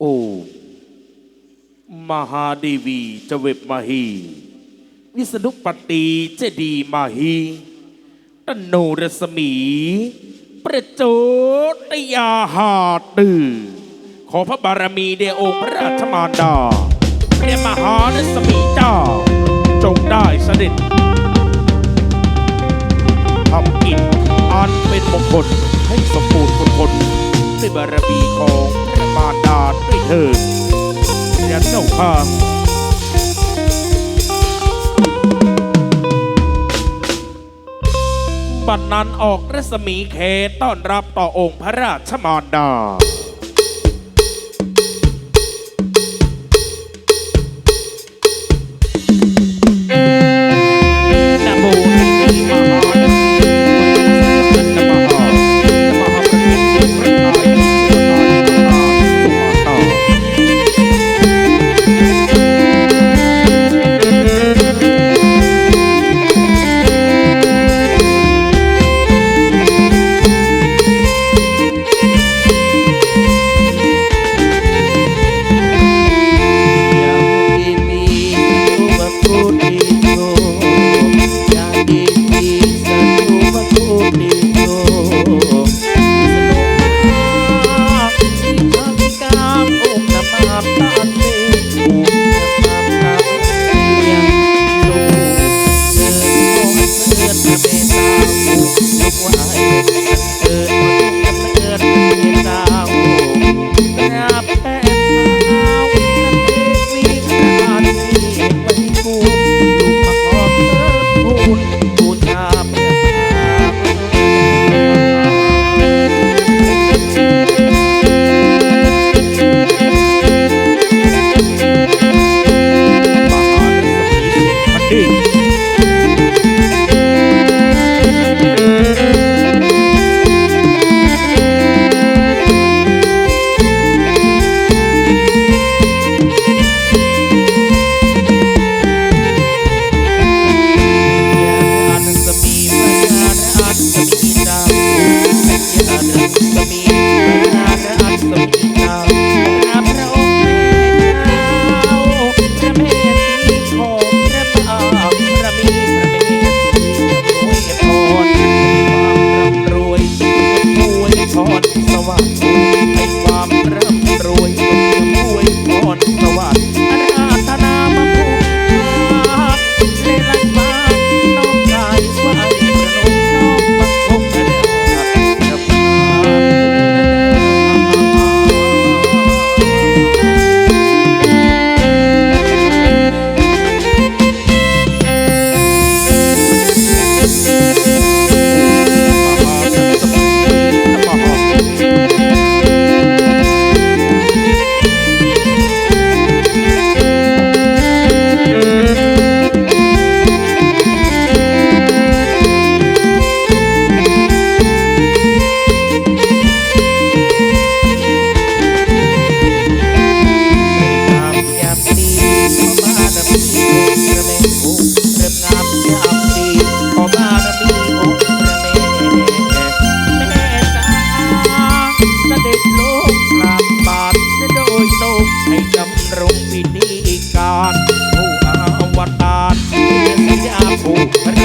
โอ้มหาดีวีเจเวบมาฮีวิษณุปฏิเจดีมาฮีตโนรสมี ประโจตยาหาตือขอพระบารมีเดชอพระราชมารดาพระมหารสมีเจ้า จงได้เสด็จทำกิจอันเป็นมงคลให้สมบูรณ์คนคนด้วยบารมีของ มารดาด้วยเถิดพระเจ้าค่ะบัดนั้นออกรัศมีเคต้อนรับต่อองค์พระราชมารดา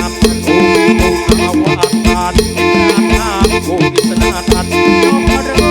ามโมกิสนาทันยอมพระ